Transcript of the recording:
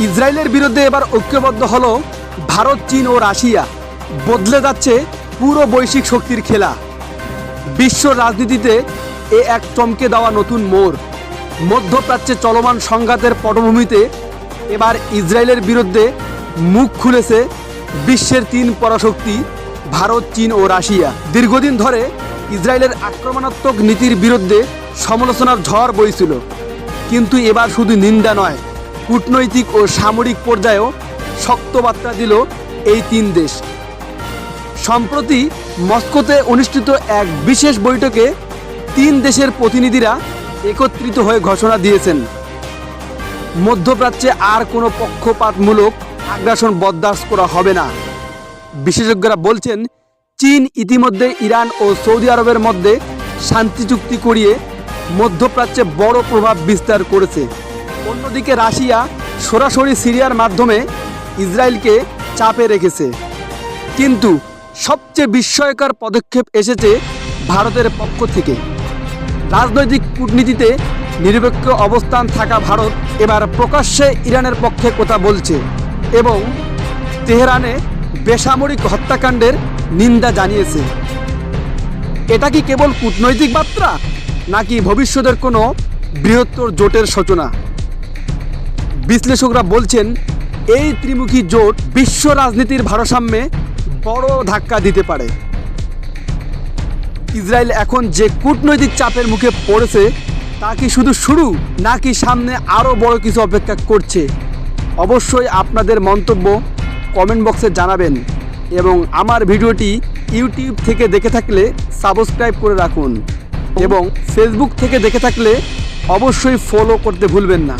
ইসরায়েলের বিরুদ্ধে এবার ঐক্যবদ্ধ হল ভারত, চীন ও রাশিয়া। বদলে যাচ্ছে পুরো বৈশ্বিক শক্তির খেলা। বিশ্ব রাজনীতিতে এ এক চমকে দেওয়া নতুন মোড়। মধ্যপ্রাচ্যে চলমান সংঘাতের পটভূমিতে এবার ইসরায়েলের বিরুদ্ধে মুখ খুলেছে বিশ্বের তিন পরাশক্তি, ভারত, চীন ও রাশিয়া। দীর্ঘদিন ধরে ইসরায়েলের আক্রমণাত্মক নীতির বিরুদ্ধে সমালোচনার ঝড় বইছিল। কিন্তু এবার শুধু নিন্দা নয় কূটনৈতিক ও সামরিক পর্যায়েও শক্ত বার্তা দিল এই তিন দেশ। সম্প্রতি মস্কোতে অনুষ্ঠিত এক বিশেষ বৈঠকে তিন দেশের প্রতিনিধিরা একত্রিত হয়ে ঘোষণা দিয়েছেন। মধ্যপ্রাচ্যে আর কোনো পক্ষপাতমূলক আগ্রাসন বরদাস্ত করা হবে না। বিশেষজ্ঞরা বলছেন, চীন ইতিমধ্যে ইরান ও সৌদি আরবের মধ্যে শান্তি চুক্তি করিয়ে মধ্যপ্রাচ্যে বড় প্রভাব বিস্তার করেছে। অন্যদিকে রাশিয়া সরাসরি সিরিয়ার মাধ্যমে ইসরায়েলকে চাপে রেখেছে। কিন্তু সবচেয়ে বিস্ময়কর পদক্ষেপ এসেছে ভারতের পক্ষ থেকে। রাজনৈতিক কূটনীতিতে নিরপেক্ষ অবস্থান থাকা ভারত এবার প্রকাশ্যে ইরানের পক্ষে কথা বলছে এবং তেহরানে বেসামরিক হত্যাকাণ্ডের নিন্দা জানিয়েছে। এটা কি কেবল কূটনৈতিক বার্তা নাকি ভবিষ্যতের কোনো বৃহত্তর জোটের সূচনা? বিশ্লেষকরা বলছেন, এই ত্রিমুখী জোট বিশ্ব রাজনীতির ভারসাম্যে বড় ধাক্কা দিতে পারে। ইসরায়েল এখন যে কূটনৈতিক চাপের মুখে পড়েছে, তা কি শুধু শুরু, নাকি সামনে আরও বড় কিছু অপেক্ষা করছে? অবশ্যই আপনাদের মন্তব্য কমেন্ট বক্সে জানাবেন এবং আমার ভিডিওটি ইউটিউব থেকে দেখে থাকলে সাবস্ক্রাইব করে রাখুন এবং ফেসবুক থেকে দেখে থাকলে অবশ্যই ফলো করতে ভুলবেন না।